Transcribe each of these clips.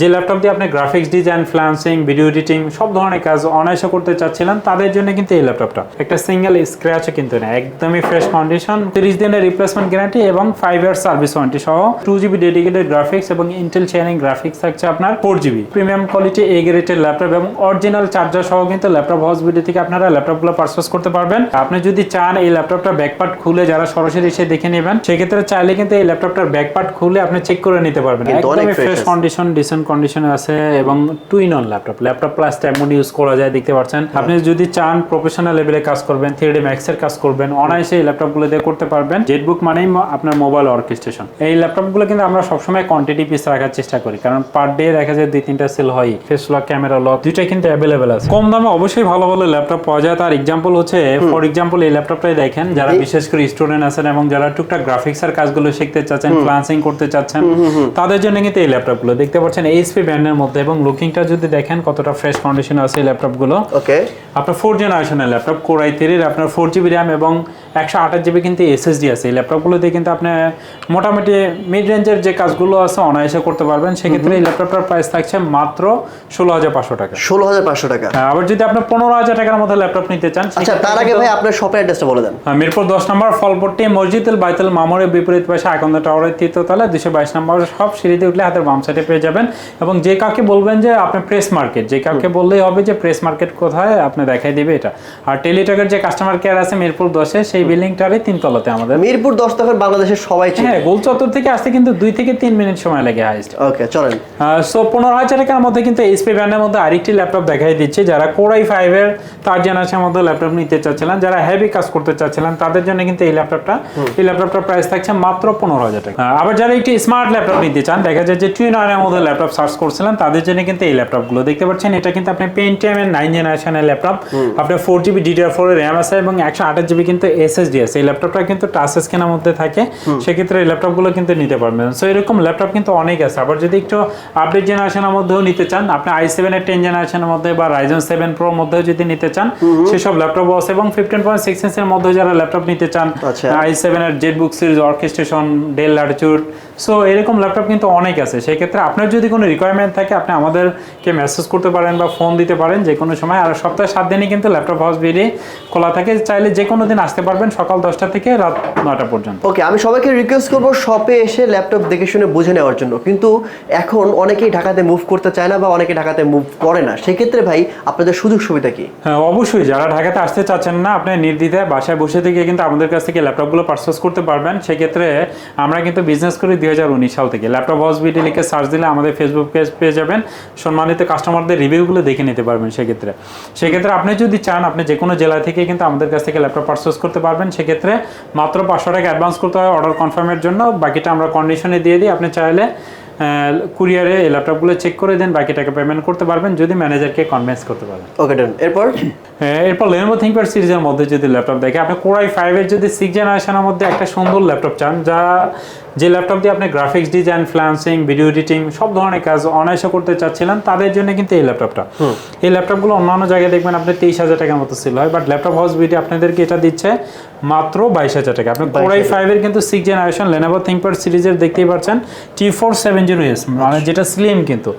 যে ল্যাপটপ দিয়ে আপনি graphics design freelancing video editing সব ধরনের কাজ অনায়াসে করতে চাচ্ছিলেন তাদের জন্য কিন্তু এই ল্যাপটপটা একটা সিঙ্গেল স্ক্র্যাচও কিন্তু না একদমই ফ্রেশ কন্ডিশন তিরিশ দিনের রিপ্লেসমেন্ট গ্যারান্টি এবং ফাইভ ইয়ার সার্ভিস ওয়ারেন্টি সহ টু জিবি ডেডিকেটেড গ্রাফিক্স এবং ইন্টেল শেয়ারিং গ্রাফিক্স থাকছে আপনার four GB premium quality A greater laptop এবং অরিজিনাল চার্জার সহ কিন্তু ল্যাপটপ হাউস ভিডিও থেকে আপনারা ল্যাপটপগুলো পারচেস করতে পারবেন। আপনি যদি চান এই ল্যাপটপটা ব্যাকপার্ট খুলে যারা সরাসরি এসে দেখে নেবেন সেক্ষেত্রে চাইলে কিন্তু এই ল্যাপটপটার ব্যাকপার্ট খুলে আপনি চেক করে নিতে পারবেন। একদমই ফ্রেশ কন্ডিশন ডিসেন্ট কন্ডিশনে আছে এবং two in one laptop laptop plus tab mode use করা যায় দেখতে পাচ্ছেন। আপনি যদি চান প্রফেশনাল লেভেলে কাজ করবেন থ্রি ডি ম্যাক্স এর কাজ করবেন অনায়াসে এই ল্যাপটপগুলো দিয়ে করতে পারবেন। জেটবুক মানেই আপনার মোবাইল অর্কেস্ট্রেশন এই ল্যাপটপগুলো কিন্তু আমরা সবসময় কোয়ান্টিটি পিস রাখার চেষ্টা করি কারণ পার ডে দেখা যায় দুই তিনটা সেল হয় ফেস লক ক্যামেরা লক দুইটাই কিন্তু অ্যাভেলেবেল আছে। কম দামে অবশ্যই ভালো ভালো ল্যাপটপ পাওয়া যায়। তার এক্সাম্পল হচ্ছে ফর এক্সাম্পল এই ল্যাপটপটাই দেখেন যারা বিশেষ করে স্টুডেন্ট আছেন এবং যারা টুকটাক গ্রাফিক্স এর কাজগুলো শিখতে চাচ্ছেন ফ্লান্সিং করতে চাচ্ছেন তাদের জন্য কিন্তু এই ল্যাপটপগুলো দেখতে পাচ্ছেন এইচপি ব্র্যান্ডের মধ্যে এবং লুকিংটা যদি দেখেন কতটা ফ্রেশ ফাউন্ডেশন আছে ল্যাপটপগুলো ওকে আপনার ফোর জেনারেশনের ল্যাপটপ কোরাই থ্রির আপনার ফোর জিবি র্যাম এবং একশো আঠাশ জিবি কিন্তু এসএসডি আছে। এই ল্যাপটপগুলোতে কিন্তু আপনি মোটামুটি মিড রেঞ্জের যে কাজগুলো আছে অনায়াসে করতে পারবেন। সেক্ষেত্রে এই ল্যাপটপটার প্রাইস থাকছে মাত্র ষোলো হাজার পাঁচশো টাকা। ষোলো হাজার পাঁচশো টাকা। হ্যাঁ, আবার যদি আপনি পনেরো হাজার টাকার মধ্যে ল্যাপটপ নিতে চান আচ্ছা তার আগে ভাই আপনার শপের অ্যাড্রেসটা বলে দেন। হ্যাঁ, মিরপুর দশ নম্বর ফলপট্টি মসজিদুল বাইতুল মামুরের বিপরীত পাশে আকন্দ টাওয়ারের তৃতীয়তলা দুশো বাইশ নম্বর সব সিঁড়িতে উঠলে হাতের বাম সাইডে পেয়ে যাবেন। এবং যে কাউকে বলবেন যে আপনি প্রেস মার্কেট যে কাউকে বললেই হবে যে প্রেস মার্কেট কোথায় আপনি দেখাই দিবে এটা। আর টেলিটকের যে কাস্টমার কেয়ার আছে মিরপুর দশে সেই বিল্ডিংটারই তিনতলাতে আমাদের। মিরপুর দশ তখন বাংলাদেশের সবাই হ্যাঁ গোল চত্বর থেকে আসতে কিন্তু দুই থেকে তিন মিনিট সময় লাগে হাইস্ট ওকে চলেন। সো পনেরো হাজার টাকার মধ্যে কিন্তু এইচপি ব্র্যান্ডের মধ্যে আরেকটি ল্যাপটপ দেখাই দিচ্ছে। যারা কোরাই ফাইভের তার জেনারেশনের মধ্যে ল্যাপটপ নিতে চাচ্ছিলেন যারা হেভি কাজ করতে চাচ্ছিলেন তাদের জন্য কিন্তু এই ল্যাপটপটা এই ল্যাপটপটার প্রাইস থাকছে মাত্র পনেরো হাজার টাকা। আবার যারা একটি স্মার্ট ল্যাপটপ নিতে চান দেখা যায় যে টুইন আরের মধ্যে ল্যাপটপ সার্চ করছিলেন তাদের জন্য কিন্তু এই ল্যাপটপগুলো দেখতে পাচ্ছেন এটা কিন্তু আপনি পেন্টিএম এর নাইন জেনারেশনের ল্যাপটপ আপনার four GB DDR four RAM আছে এবং একশো আঠাশ জিবি কিন্তু এসএসডি আছে। এই ল্যাপটপটা কিন্তু টাচ স্ক্রিনের মধ্যে থাকে সেক্ষেত্রে এই ল্যাপটপগুলো কিন্তু নিতে পারবেন। সো এরকম ল্যাপটপ কিন্তু অনেক আছে। আবার যদি একটু আপডেট জেনারেশনের মধ্যেও নিতে চান আপনি আই সেভেন এর টেন জেনারেশনের মধ্যে বা রাইজন সেভেন প্রোর মধ্যেও যদি নিতে চান সেসব ল্যাপটপ আছে এবং ফিফটিন পয়েন্ট সিক্স ইঞ্চের মধ্যে যারা ল্যাপটপ নিতে চান। আই সেভেন এর Z book series orchestration Dell latitude so এরকম ল্যাপটপ কিন্তু অনেক আছে। সেক্ষেত্রে আপনার যদি কোনো রিকোয়ারমেন্ট থাকে আপনি আমাদেরকে মেসেজ করতে পারেন বা ফোন দিতে পারেন যে কোনো সময়। আর সপ্তাহে সাত দিনই কিন্তু ল্যাপটপ হাউস বেরিয়ে খোলা থাকে। চাইলে যে কোনো দিন আসতে পারবেন সকাল দশটা থেকে রাত নটা পর্যন্ত। ওকে আমি সবাইকে রিকোয়েস্ট করব শপে এসে ল্যাপটপ দেখে শুনে বুঝে নেওয়ার জন্য। কিন্তু এখন অনেকেই ঢাকাতে মুভ করতে চায় না বা অনেকে ঢাকাতে মুভ করে না। সেক্ষেত্রে ভাই আপনাদের সুযোগ সুবিধা কি? হ্যাঁ অবশ্যই। যারা ঢাকাতে আসতে চাচ্ছেন না আপনি নির্দ্বিধায় বাসায় বসে থেকে কিন্তু আমাদের কাছ থেকে ল্যাপটপগুলো পারচেস করতে পারবেন। সেক্ষেত্রে আমরা কিন্তু বিজনেস করি দুই সাল থেকে। ল্যাপটপ হাউস বিডি লিখে সার্চ দিলে আমাদের ফেসবুক পেজ পেয়ে যাবেন। সম্মানিত কাস্টমারদের রিভিউগুলো দেখে নিতে পারবেন সেক্ষেত্রে। সেক্ষেত্রে আপনি যদি চান আপনি যে কোনো জেলা থেকে কিন্তু আমাদের কাছ থেকে ল্যাপটপ পারচেস করতে পারবেন। সেক্ষেত্রে মাত্র পাঁচশো টাকা অ্যাডভান্স করতে হয় অর্ডার কনফার্মের জন্য। বাকিটা আমরা কন্ডিশনে দিয়ে দিই। আপনি চাইলে কুরিয়ারে এই ল্যাপটপগুলো চেক করে দেন। বাকি টাকা পেমেন্ট করতে পারবেন। যদি ম্যানেজারকে কনভিন্স করতে পারেন। ওকে ডান এরপর? হ্যাঁ, এরপর লেনোভো থিঙ্কপ্যাড সিরিজের মধ্যে যদি ল্যাপটপ দেখে আপনি কোরাই ফাইভের যদি সিক্স জেনারেশনের মধ্যে একটা সুন্দর ল্যাপটপ চান যা যে ল্যাপটপ দিয়ে আপনি graphics design freelancing video editing সব ধরনের কাজ অনায়াসে করতে চাচ্ছিলেন তাদের জন্য কিন্তু এই ল্যাপটপটা এই ল্যাপটপগুলো অন্যান্য জায়গায় দেখবেন আপনি তেইশ হাজার টাকার মতো সেল হয় বাট ল্যাপটপ হাউস বিডি আপনাদেরকে এটা দিচ্ছে মাত্র বাইশ হাজার টাকা। আপনি কোরাই ফাইভের কিন্তু সিক্স জেনারেশন লেনোভো থিঙ্কপ্যাড সিরিজের দেখতেই পাচ্ছেন T four seven zero S মানে যেটা স্লিম কিন্তু।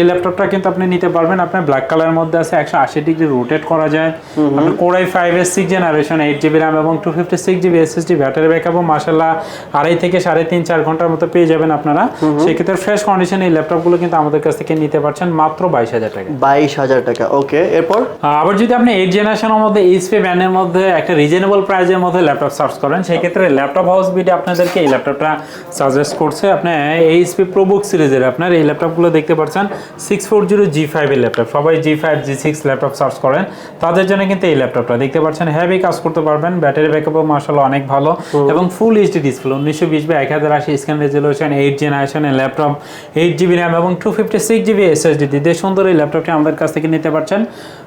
এই ল্যাপটপটা কিন্তু আপনি নিতে পারবেন আপনার ব্ল্যাক কালার মধ্যে আছে একশো আশি ডিগ্রি রোটেট করা যায়। আপনি কোরাই ফাইভ এর six generation eight GB RAM এবং two fifty six GB SSD battery ব্যাকআপও মাসাল্লাহ আড়াই থেকে সাড়ে তিন চার ঘণ্টার মতো পেয়ে যাবেন আপনারা। সেক্ষেত্রে ফ্রেশ কন্ডিশন এই ল্যাপটপগুলো কিন্তু আমাদের কাছ থেকে নিতে পারছেন মাত্র বাইশ হাজার টাকা। বাইশ হাজার টাকা ওকে এরপর? আবার যদি আপনি এইট জেনারেশনের মধ্যে এইচপি ব্র্যান্ডের মধ্যে একটা রিজনেবল প্রাইসের মধ্যে ল্যাপটপ সার্চ করেন সেই ক্ষেত্রে ল্যাপটপ হাউস বিডি আপনাদেরকে এই ল্যাপটপটা সাজেস্ট করছে। আপনি এইচপি প্রোবুক সিরিজের আপনার এই ল্যাপটপগুলো দেখতে পাচ্ছেন six four zero G five এর ল্যাপটপ সবাই G five G six laptop search করেন তাদের জন্য কিন্তু এই ল্যাপটপটা দেখতে পাচ্ছেন হেভি কাজ করতে পারবেন ব্যাটারি ব্যাকআপও মার্শাল অনেক ভালো এবং ফুল এইচডি ডিসপ্লে উনিশশো বিশ বা এক হাজার আশি স্ক্যান রেজলিউশন এইট জেনারেশনের ল্যাপটপ এইট জিবি র্যাম এবং two fifty six GB SSD দিয়ে সুন্দর এই ল্যাপটপটি আমাদের কাছ থেকে নিতে পারছেন।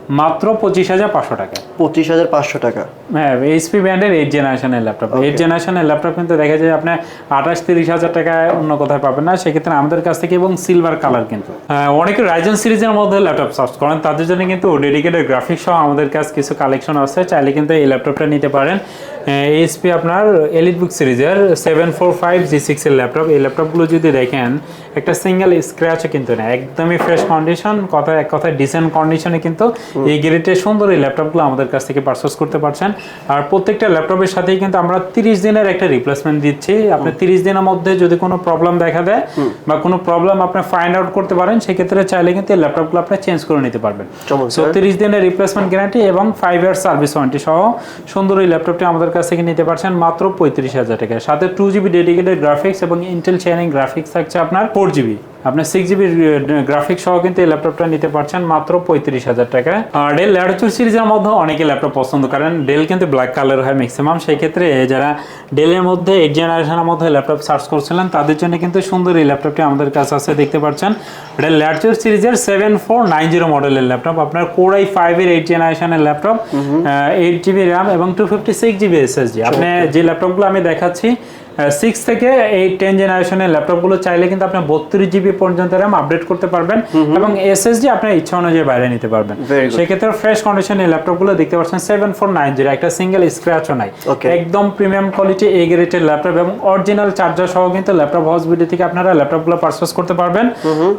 মাত্র পঁচিশ হাজার পাঁচশো টাকা। পঁচিশ হাজার পাঁচশো টাকা। হ্যাঁ এইচপি ব্র্যান্ডের এইট জেনারেশনের ল্যাপটপ এইট জেনারেশনের ল্যাপটপ কিন্তু দেখা যায় আপনার আঠাশ তিরিশ হাজার টাকায় অন্য কোথায় পাবেন না। সেক্ষেত্রে আমাদের কাছ থেকে এবং সিলভার কালার কিন্তু। অনেকে রাইজন সিরিজের মধ্যে ল্যাপটপ সার্চ করেন। তাদের জন্য কিন্তু ডেডিকেটেড গ্রাফিক্স সহ আমাদের কাছে কিছু কালেকশন আছে। চাইলে কিন্তু এই ল্যাপটপটা নিতে পারেন। এইচপি আপনার এলিট বুক সিরিজের seven four five G six এর ল্যাপটপ এই ল্যাপটপগুলো যদি দেখেন একটা সিঙ্গেল স্ক্র্যাচও কিন্তু না একদমই ফ্রেশ কন্ডিশন কথা এক কথায় ডিসেন্ট কন্ডিশনে কিন্তু এই গ্রেডের সুন্দর এই ল্যাপটপগুলো আমাদের কাছ থেকে পারচেস করতে পারছেন। আর প্রত্যেকটা ল্যাপটপের সাথেই কিন্তু আমরা তিরিশ দিনের একটা রিপ্লেসমেন্ট দিচ্ছি। আপনি তিরিশ দিনের মধ্যে যদি কোনো প্রবলেম দেখা দেয় বা কোনো প্রবলেম আপনি ফাইন্ড আউট করতে পারেন সেক্ষেত্রে চাইলে কিন্তু এই ল্যাপটপগুলো আপনি চেঞ্জ করে নিতে পারবেন। সো তিরিশ দিনের রিপ্লেসমেন্ট গ্যারান্টি এবং ফাইভ ইয়ার সার্ভিস ওয়ারেন্টি সহ সুন্দর এই ল্যাপটপটি আমাদের কাছ থেকে নিতে পারছেন মাত্র পঁয়ত্রিশ হাজার টাকায়। সাথে টু জিবি ডেডিকেটেড গ্রাফিক্স এবং ইন্টেল শেয়ারিং গ্রাফিক্স থাকছে আপনার ফোর জিবি আপনার সিক্স জিবি গ্রাফিক্স সহ কিন্তু এই ল্যাপটপটা নিতে পারছেন মাত্র পঁয়ত্রিশ হাজার টাকায়। আর ডেল ল্যাটিটিউড সিরিজের মধ্যে অনেকে ল্যাপটপ পছন্দ করেন। ডেল কিন্তু ব্ল্যাক কালার হয় ম্যাক্সিমাম সেই ক্ষেত্রে যারা ডেলের মধ্যে এইট জেনারেশনের মধ্যে ল্যাপটপ সার্চ করছিলেন তাদের জন্য কিন্তু সুন্দর এই ল্যাপটপটি আমাদের কাছে আছে দেখতে পাচ্ছেন। এটা ল্যাটিটিউড সিরিজের সেভেন ফোর নাইন জিরো মডেলের ল্যাপটপ আপনার কোর কোরাই ফাইভের এইট জেনারেশনের ল্যাপটপ এইট জিবি র্যাম এবং two fifty six GB SSD আপনি যে ল্যাপটপগুলো আমি দেখাচ্ছি সিক্স থেকে এই টেন জেনারেশনের ল্যাপটপগুলো চাইলে কিন্তু আপনি বত্রিশ জিবি পর্যন্ত র্যাম আপডেট করতে পারবেন এবং এসএসডি আপনার ইচ্ছা অনুযায়ী বাইরে নিতে পারবেন। সেক্ষেত্রে ফ্রেশ কন্ডিশনের ল্যাপটপগুলো দেখতে পাচ্ছেন সেভেন ফোর নাইন জিরো একটা সিঙ্গেল স্ক্র্যাচও নাই। একদম প্রিমিয়াম কোয়ালিটি এ গ্রেডের ল্যাপটপ এবং অরিজিনাল চার্জার সহ কিন্তু ল্যাপটপ হাউস ভিডিও থেকে আপনারা ল্যাপটপগুলো পারচেস করতে পারবেন।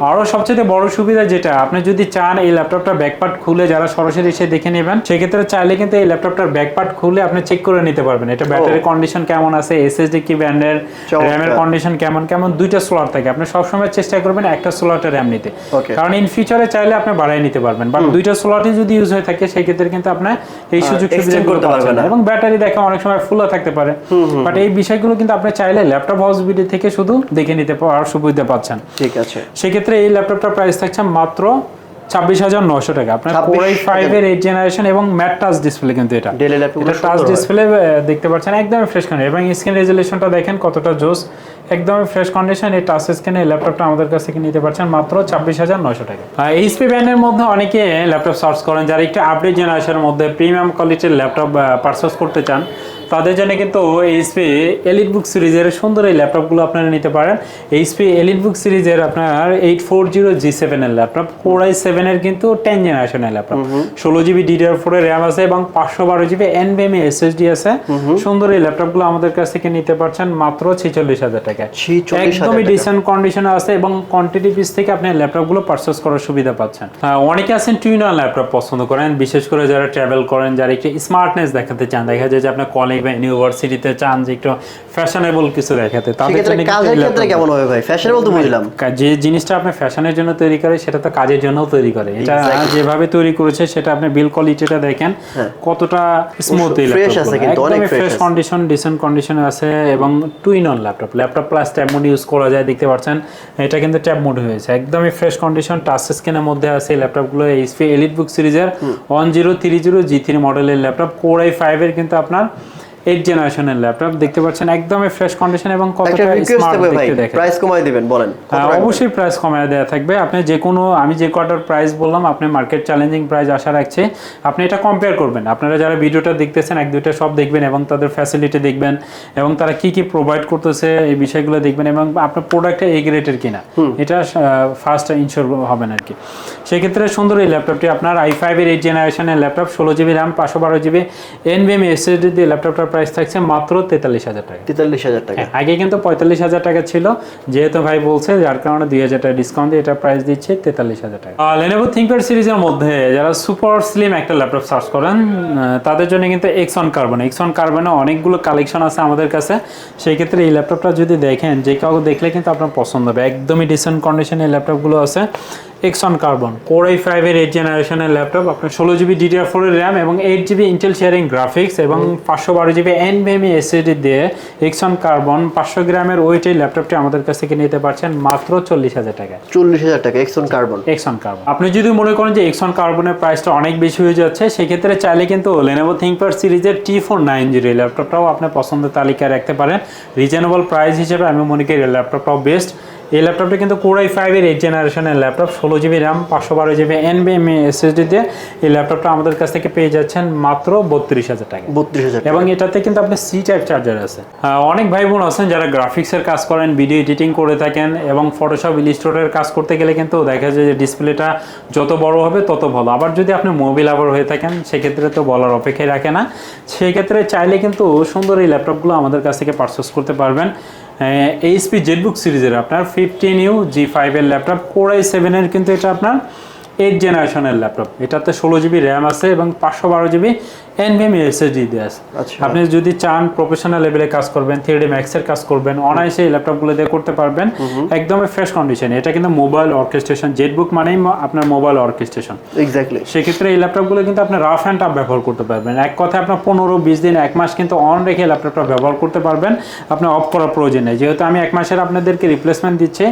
আরও সবচেয়ে বড় সুবিধা যেটা আপনি যদি চান এই ল্যাপটপটা ব্যাকপার্ট খুলে যারা সরাসরি এসে দেখে নেবেন সেক্ষেত্রে চাইলে কিন্তু এই ল্যাপটপটার ব্যাকপার্ট খুলে আপনি চেক করে নিতে পারবেন। এটা ব্যাটারি কন্ডিশন কেমন আছে এসএসডি কি ব্র্যান্ডের র্যামের কন্ডিশন কেমন কেমন? দুইটা স্লট থাকে। আপনি সবসময় চেষ্টা করবেন একটা স্লটে র্যাম নিতে। কারণ ইন ফিউচারে চাইলে আপনি বাড়াই নিতে পারবেন। বাট দুইটা স্লটে যদি ইউজ হয়ে থাকে সেই ক্ষেত্রে কিন্তু আপনি এই সুযোগ সুবিধা করতে পারবেন। এবং ব্যাটারি দেখে অনেক সময় ফুলও থাকতে পারে। বাট এই বিষয়গুলো কিন্তু আপনি চাইলে ল্যাপটপ হাউস ভিডিও থেকে শুধু দেখে নিতে পারার সুবিধা পাচ্ছেন। ঠিক আছে। সেক্ষেত্রে এই ল্যাপটপটার প্রাইস থাকছে মাত্র ছাব্বিশ হাজার নশো টাকা। আপনার 26,000 কোরাই ফাইভ এর এইট জেনারেশন এবং ম্যাট টাচ ডিসপ্লে কিন্তু এটা। এটা টাচ ডিসপ্লে দেখতে পাচ্ছেন একদম ফ্রেশ কন্ডিশন এবং স্ক্রিন রেজুলেশনটা দেখেন কতটা জোস। একদম ফ্রেশ কন্ডিশন এই টাচ স্ক্রিনে ল্যাপটপটা আমাদের কাছ থেকে নিতে পারছেন মাত্র ছাব্বিশ হাজার নশো টাকা। এইচপি ব্র্যান্ডের মধ্যে অনেকে ল্যাপটপ সার্চ করেন যারা একটু আপডেট জেনারেশনের মধ্যে প্রিমিয়াম কোয়ালিটির ল্যাপটপ পারচেস করতে চান। তাদের জন্য কিন্তু এইচপি এলিট বুক সিরিজের সুন্দর এই ল্যাপটপগুলো আপনারা নিতে পারেন। এইচপি এলিট বুক সিরিজের আপনার এইট ফোর জিরো জি সেভেনের ল্যাপটপ কোরাই সেভেনের কিন্তু টেন জেনারেশনের ল্যাপটপ। ষোলো জিবি ডিডিআর ফোর র্যাম আছে এবং পাঁচশো বারো জিবি এনবিএমই এসএসডি আছে। সুন্দর এই ল্যাপটপগুলো আমাদের কাছ থেকে নিতে পারছেন মাত্র ছেচল্লিশ হাজার টাকা। 46,000 একদমই ডিসেন্ট কন্ডিশনে আছে এবং কোয়ান্টিটি পিস থেকে আপনি ল্যাপটপগুলো পারচেস করার সুবিধা পাচ্ছেন। আহ, অনেকে আছেন টুইনার ল্যাপটপ পছন্দ করেন বিশেষ করে যারা ট্রাভেল করেন যারা একটু স্মার্টনেস দেখাতে চান দেখা যায় যে আপনার কলেজ বা ইউনিভার্সিটিতে চান যে একটু ফ্যাশনেবল কিছু দেখাতে তাদের জন্য কাজের ক্ষেত্রে কেমন হবে ভাই? ফ্যাশনেবল তো বুঝলাম। যে জিনিসটা আপনি ফ্যাশনের জন্য তৈরি করে সেটা তো কাজের জন্য তৈরি করে। এটা যেভাবে তৈরি করেছে সেটা আপনি বিল কোয়ালিটিটা দেখেন কতটা স্মুথ Fresh আছে কিন্তু, অনেক ফ্রেশ কন্ডিশন ডিসেন্ট কন্ডিশনে আছে এবং two in one laptop laptop plus tab mode use করা যায় দেখতে পাচ্ছেন? এটা কিন্তু ট্যাব মোড হয়েছে। একদমই ফ্রেশ কন্ডিশন টাচ স্ক্রিনের মধ্যে আছে ল্যাপটপগুলো এইচপি এলিট বুক সিরিজের one zero three zero G three মডেলের ল্যাপটপ কোর আই ফাইভের কিন্তু আপনার এইট জেনারেশনের ল্যাপটপ দেখতে পাচ্ছেন একদমই ফ্রেশ কন্ডিশন এবং কতটা স্মার্ট দেখতে দেখে প্রাইস কমাই দিবেন বলেন হ্যাঁ, অবশ্যই প্রাইস কমায় দেওয়া থাকবে। আপনি যে কোনো আমি যে কটার প্রাইস বললাম আপনি মার্কেট চ্যালেঞ্জিং প্রাইস আশা রাখছি। আপনি এটা কম্পেয়ার করবেন। আপনারা যারা ভিডিওটা দেখতেছেন এক দুইটা সব দেখবেন এবং তাদের ফ্যাসিলিটি দেখবেন এবং তারা কি কি প্রোভাইড করতেছে এই বিষয়গুলো দেখবেন এবং আপনার প্রোডাক্টটা এই গ্রেটের কিনা। এটা ফার্স্ট ইনশোর হবেন আর কি। সেক্ষেত্রে সুন্দর এই ল্যাপটপটি আপনার আই ফাইভের এইট জেনারেশনের ল্যাপটপ ষোলো জিবি র্যাম পাঁচশো বারো জিবি এনবিএম এসএসডি দিয়ে ল্যাপটপটার প্রাইস থাকছে মাত্র তেতাল্লিশ হাজার টাকা। তেতাল্লিশ হাজার টাকা। হ্যাঁ, আগে কিন্তু পঁয়তাল্লিশ হাজার টাকা ছিল যেহেতু ভাই বলছে যার কারণে দুই হাজার টাকা ডিসকাউন্ট দিয়ে এটা প্রাইস দিচ্ছে তেতাল্লিশ হাজার টাকা। লেনোভো থিঙ্কপ্যাড সিরিজের মধ্যে যারা সুপার স্লিম একটা ল্যাপটপ সার্চ করেন তাদের জন্য কিন্তু এক্সন কার্বন এক্সন কার্বনে অনেকগুলো কালেকশন আছে আমাদের কাছে। সেই ক্ষেত্রে এই ল্যাপটপটা যদি দেখেন যে কাউকে দেখলে কিন্তু আপনার পছন্দ হবে। একদমই ডিসেন্ট কন্ডিশনে ল্যাপটপগুলো আছে। X one carbon core I ফাইভের এইট জেনারেশনের ল্যাপটপ আপনার ষোলো জিবি ডিডিআর ফোরের র্যাম এবং eight GB Intel sharing graphics এবং পাঁচশো বারো জিবি এনভিএমই এসএসডি দিয়ে এক্সন কার্বন পাঁচশো গ্রামের ওয়েট এই ল্যাপটপটি আমাদের কাছ থেকে নিতে পারছেন মাত্র চল্লিশ হাজার টাকা চল্লিশ হাজার টাকা এক্সন কার্বন এক্সন কার্বন আপনি যদি মনে করেন যে এক্সন কার্বনের প্রাইসটা অনেক বেশি হয়ে যাচ্ছে সেক্ষেত্রে চাইলে কিন্তু লেনোভো থিঙ্কপ্যাড সিরিজের টি ফোর নাইন জিরো এই ল্যাপটপটাও আপনার পছন্দের তালিকায় রাখতে পারেন। রিজনেবল প্রাইস হিসেবে আমি মনে করি ল্যাপটপটাও বেস্ট এই ল্যাপটপটা কিন্তু কোরাই ফাইভের এইট জেনারেশনের ল্যাপটপ ষোলো জিবি র্যাম পাঁচশো বারো জিবি এনবিএমএ এসএসডি দিয়ে এই ল্যাপটপটা আমাদের কাছ থেকে পেয়ে যাচ্ছেন মাত্র বত্রিশ হাজার টাকা বত্রিশ হাজার এবং এটাতে কিন্তু আপনার সি টাইপ চার্জার আছে। অনেক ভাই বোন আছেন যারা গ্রাফিক্সের কাজ করেন ভিডিও এডিটিং করে থাকেন এবং ফটোশপ ইলিস্ট্রেটরের কাজ করতে গেলে কিন্তু দেখা যায় যে ডিসপ্লেটা যত বড় হবে তত ভালো। আবার যদি আপনি মোবাইল আবার হয়ে থাকেন সেক্ষেত্রে তো বলার অপেক্ষায় রাখে না। সেই ক্ষেত্রে চাইলে কিন্তু সুন্দর এই ল্যাপটপগুলো আমাদের কাছ থেকে পারচেস করতে পারবেন। এইচপি জেটবুক সিরিজের আপনার ফিফটিন ইউ জি ফাইভের ল্যাপটপ কোরাই সেভেনের কিন্তু এটা আপনার এইট জেনারেশনের ল্যাপটপ। এটাতে ষোলো জিবি র্যাম আছে এবং পাঁচশো বারো জিবি এনভিএম এসএসডি দিয়ে আছে আচ্ছা। আপনি যদি চান প্রফেশনাল লেভেলে কাজ করবেন থ্রি ম্যাক্সের কাজ করবেন অনায়াসে এই ল্যাপটপগুলো দিয়ে করতে পারবেন। একদমই ফ্রেশ কন্ডিশন এটা কিন্তু মোবাইল অর্কেস্ট্রেশন জেটবুক মানেই আপনার মোবাইল অর্কেস্ট্রেশন এক্স্যাক্টলি সেক্ষেত্রে এই ল্যাপটপগুলো কিন্তু আপনি রাফ অ্যান্ড টাফ ব্যবহার করতে পারবেন। এক কথায় আপনার পনেরো বিশ দিন এক মাস কিন্তু অন রেখে ল্যাপটপটা ব্যবহার করতে পারবেন। আপনি অফ করার প্রয়োজন নেই। যেহেতু আমি এক মাসের আপনাদেরকে রিপ্লেসমেন্ট দিচ্ছি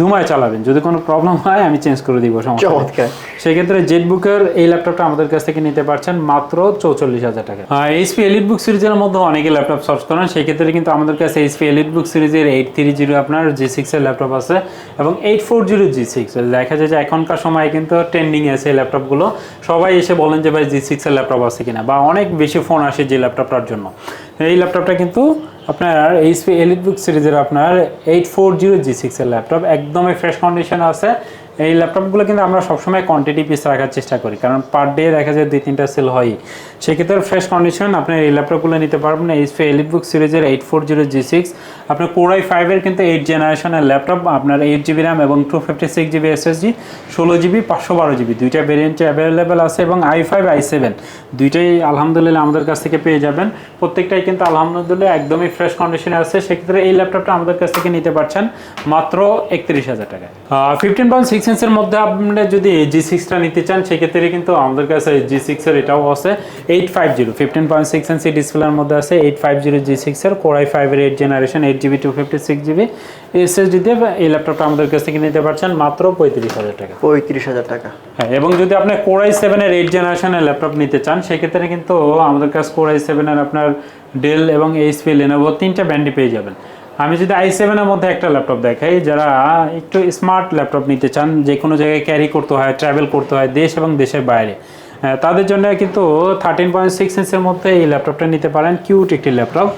ধুমায় চালাবেন। যদি কোনো প্রবলেম হয় আমি চেঞ্জ করে দিব সমস্যা সেক্ষেত্রে জেটবুকের এই ল্যাপটপটা আমাদের কাছ থেকে নিতে পারছেন মাত্র চৌচল্লিশ হাজার টাকা। এইচপি এলিট বুক সিরিজের মধ্যে অনেকে ল্যাপটপ সার্চ করেন সেক্ষেত্রে কিন্তু আমাদের কাছে এইচপি এলিট বুক সিরিজের এইট থ্রি জিরো আপনার জি সিক্সের ল্যাপটপ আছে এবং eight four zero G six দেখা যায় যে এখনকার সময় কিন্তু ট্রেন্ডিং আছে এই ল্যাপটপগুলো সবাই এসে বলেন যে, ভাই জি সিক্সের ল্যাপটপ আছে কিনা? বা অনেক বেশি ফোন আসে যে ল্যাপটপটার জন্য। এই ল্যাপটপটা কিন্তু আপনার এইচপি এলিট বুক সিরিজের আপনার এইট ফোর জিরো জি সিক্সের ল্যাপটপ একদমই ফ্রেশ কন্ডিশন আছে। এই ল্যাপটপগুলো কিন্তু আমরা সবসময় কোয়ান্টিটি পিস রাখার চেষ্টা করি। কারণ পার ডে দেখা যায় দুই, তিনটা সেল হয়ই। সেক্ষেত্রে ফ্রেশ কন্ডিশন আপনি এই ল্যাপটপগুলো নিতে পারবেন এইচপি এলিট বুক সিরিজের eight four zero G six আপনার কোরাই ফাইভের কিন্তু এইট জেনারেশনের ল্যাপটপ আপনার এইট জিবি র্যাম এবং two fifty six GB SSD ষোলো জিবি পাঁচশো বারো জিবি দুইটা ভেরিয়েন্টে অ্যাভেলেবেল আছে এবং আই ফাইভ আই সেভেন দুইটাই আলহামদুলিল্লাহ আমাদের কাছ থেকে পেয়ে যাবেন। প্রত্যেকটাই কিন্তু আলহামদুলিল্লাহ একদমই ফ্রেশ কন্ডিশনে আছে। সেক্ষেত্রে এই ল্যাপটপটা আমাদের কাছ থেকে নিতে পারছেন মাত্র একত্রিশ হাজার টাকায়। ফিফটিন পয়েন্ট সিক্স ইঞ্চের মধ্যে আপনি যদি জি সিক্সটা নিতে চান সেক্ষেত্রে কিন্তু আমাদের কাছে জি সিক্সের এটাও আছে। Eight five zero fifteen point six inch ডিসপ্লের মধ্যে আছে। এইট ফাইভ জিরো জি সিক্সের কোরাই ফাইভের eight generation eight GB two fifty six GB SSD দিয়ে এই ল্যাপটপটা আমাদের কাছ থেকে নিতে পারছেন মাত্র পঁয়ত্রিশ হাজার টাকা। পঁয়ত্রিশ হাজার টাকা। হ্যাঁ এবং যদি আপনি কোরাই সেভেনের এইট জেনারেশনের ল্যাপটপ নিতে চান সেক্ষেত্রে কিন্তু আমাদের কাছে কোরাই সেভেনের আপনার ডেল এবং এইচপি লেনোভো তিনটা ব্র্যান্ডই পেয়ে যাবেন। আমি যদি আই সেভেনের মধ্যে একটা ল্যাপটপ দেখাই, যারা একটু স্মার্ট ল্যাপটপ নিতে চান যে কোনো জায়গায় ক্যারি করতে হয় ট্রাভেল করতে হয়, দেশ এবং দেশের বাইরে তাদের জন্য কিন্তু থার্টিন পয়েন্ট সিক্স ইঞ্চের মধ্যে এই ল্যাপটপটা নিতে পারেন। কিউট একটি ল্যাপটপ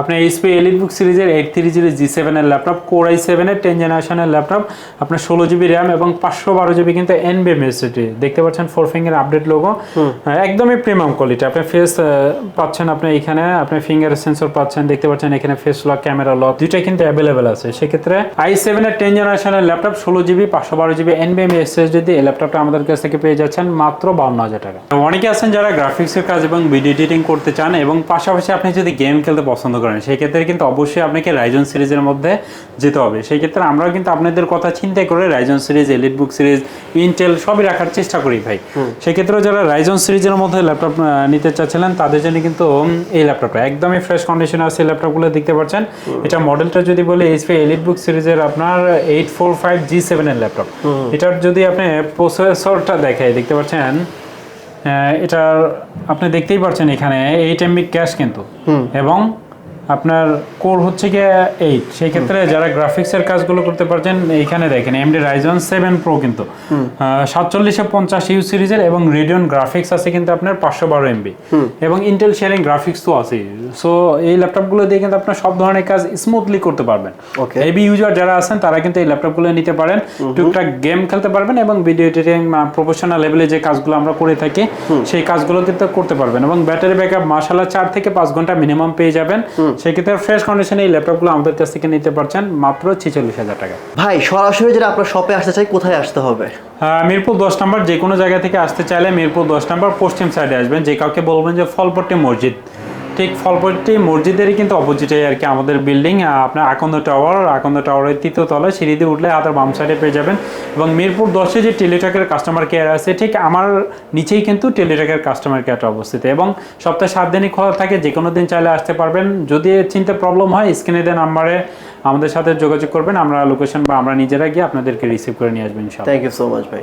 আপনার এইচপি এলিট বুক সিরিজের এইট থ্রি জিরো জি সেভেনের ল্যাপটপ কোর আই সেভেনের টেন জেনারেশনের ল্যাপটপ আপনার ষোলো জিবি র্যাম এবং পাঁচশো বারো জিবি কিন্তু এনবিএম এসএসডি দেখতে পাচ্ছেন ফোর ফিঙ্গার আপডেট লোগো একদমই প্রিমিয়াম কোয়ালিটি আপনি ফেস পাচ্ছেন আপনি এখানে আপনি ফিঙ্গার সেন্সর পাচ্ছেন দেখতে পাচ্ছেন এখানে ফেস লক ক্যামেরা লক দুইটাই কিন্তু অ্যাভেলেবেল আছে। সেক্ষেত্রে আই সেভেনের টেন জেনারেশনের ল্যাপটপ ষোলো জিবি পাঁচশো বারো জিবি এনবিএম এসএসডি দিয়ে এই ল্যাপটপটা আমাদের কাছ থেকে পেয়ে যাচ্ছেন মাত্র বান্ন হাজার টাকা। অনেকে আছেন যারা গ্রাফিক্সের কাজ এবং ভিডিও এডিটিং করতে চান এবং পাশাপাশি আপনি যদি গেম খেলতে পছন্দ করেন সেই ক্ষেত্রে কিন্তু অবশ্যই আপনাকে রাইজন সিরিজের মধ্যে যেতে হবে। সেই ক্ষেত্রে আমরাও কিন্তু আপনাদের কথা চিন্তা করে Ryzen series elite book series Intel সবই রাখার চেষ্টা করি ভাই। সেক্ষেত্রে যারা রাইজন সিরিজের মধ্যে ল্যাপটপ নিতে চাচ্ছিলেন তাদের জন্য কিন্তু এই ল্যাপটপটা একদমই ফ্রেশ কন্ডিশনে আছে ল্যাপটপগুলো দেখতে পাচ্ছেন। এটা মডেলটা যদি বলে এইচপি এলিট বুক সিরিজের আপনার এইট ফোর ফাইভ জি সেভেনের ল্যাপটপ। এটার যদি আপনি প্রসেসরটা দেখাই দেখতে পাচ্ছেন? এটার আপনি দেখতেই পাচ্ছেন এখানে এইট এমবি ক্যাশ কিন্তু। এবং আপনার কোর হচ্ছে গিয়ে এইট সেই ক্ষেত্রে যারা গ্রাফিক্সের কাজগুলো করতে পারছেন এইখানে দেখেন এমডি রাইজন সেভেন প্রো কিন্তু। সাতচল্লিশে পঞ্চাশ ইউ সিরিজের এবং রেডিয়ন গ্রাফিক্স আছে কিন্তু আপনার পাঁচশো বারো এমবি এবং ইন্টেল শেয়ারিং গ্রাফিক্স তো আছে সো এই ল্যাপটপগুলো দিয়ে কিন্তু আপনার সব ধরনের কাজ স্মুথলি করতে পারবেন। Okay. হেভি ইউজার যারা আছেন তারা কিন্তু এই ল্যাপটপগুলো নিতে পারেন। টুকটাক গেম খেলতে পারবেন এবং ভিডিও এডিটিং প্রফেশনাল লেভেলে যে কাজগুলো আমরা করে থাকি সেই কাজগুলো কিন্তু করতে পারবেন। এবং ব্যাটারি ব্যাকআপ মাসালা চার থেকে পাঁচ ঘণ্টা মিনিমাম পেয়ে যাবেন। সেক্ষেত্রে ফ্রেশ কন্ডিশনে এই ল্যাপটপগুলো আমাদের কাছ থেকে নিতে পারছেন মাত্র ছেচল্লিশ হাজার টাকা। ভাই সরাসরি যারা আপনার শপে আসতে চাই কোথায় আসতে হবে? আহ, মিরপুর দশ নম্বর যে কোনো জায়গা থেকে আসতে চাইলে মিরপুর দশ নম্বর পশ্চিম সাইডে আসবেন। যে কাউকে বলবেন যে ফলপট্টি মসজিদ। ঠিক ফলপট্টি মসজিদেরই কিন্তু অপোজিটে আর কি, আমাদের বিল্ডিং আপনার আকন্দ টাওয়ার আকন্দ টাওয়ারের তৃতীয় তলায় সিঁড়ি দিয়ে উঠলে হাতের বাম সাইডে পেয়ে যাবেন। এবং মিরপুর দশে যে টেলিটকের কাস্টমার কেয়ার আছে, ঠিক আমার নিচেই কিন্তু টেলিটকের কাস্টমার কেয়ারটা অবস্থিত। এবং সপ্তাহে সাত দিনই খোলা থাকে যে কোনো দিন চাইলে আসতে পারবেন। যদি চিনতে প্রবলেম হয় স্ক্রিনে দেন নাম্বারে আমাদের সাথে যোগাযোগ করবেন, আমরা লোকেশন বা আমরা নিজেরা গিয়ে আপনাদেরকে রিসিভ করে নিয়ে আসবেন থ্যাংক ইউ সো মাচ ভাই